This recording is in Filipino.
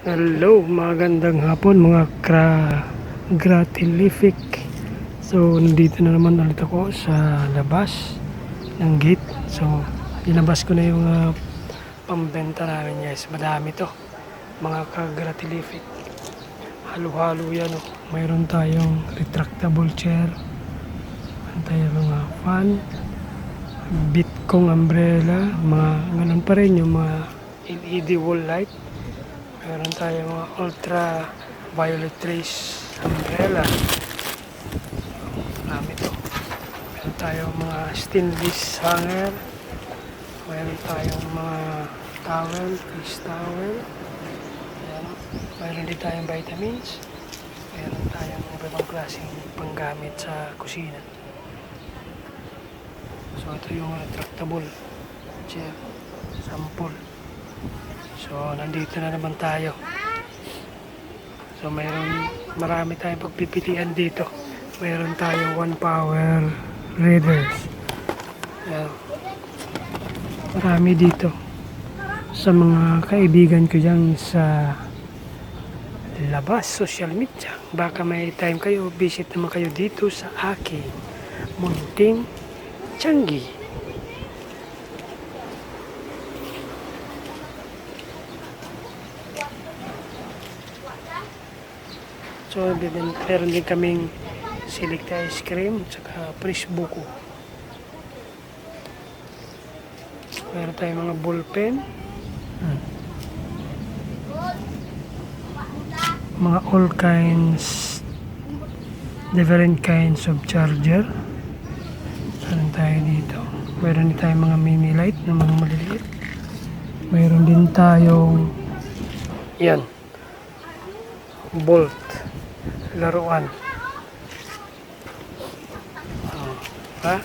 Hello, magandang hapon mga kra gratilific. So, nandito na naman ulit ako sa labas ng gate. So, dinabas ko na yung uh, pambenta namin guys. Madami to. Mga ka-gratilific. Halo-halo yan. Oh. Mayroon tayong retractable chair. Mayroon tayong mga fan. Bitcong umbrella. Mga ganun pa rin yung mga LED wall light. Meron tayong mga ultra violet rays umbrella. Marami to. Meron tayong mga stainless hanger. Meron tayong mga towel, fish towel. Meron din tayong vitamins. Meron tayong iba ibang klaseng panggamit sa kusina. So ito yung retractable chair sample. So, nandito na naman tayo. So, mayroon, marami tayong pagpipilian dito. Mayroon tayong one power readers. Yan. Marami dito. Sa mga kaibigan ko dyan sa labas, social media. Baka may time kayo, visit naman kayo dito sa aking munting Changi. So, din, meron din kaming select ice cream, tsaka fresh buko. Meron tayong mga ballpen. Hmm. Mga all kinds, different kinds of charger. Meron tayo dito. Meron din tayong mga mini light na mga maliliit. Meron din tayong yan. Bolt laruan. Oh, ha?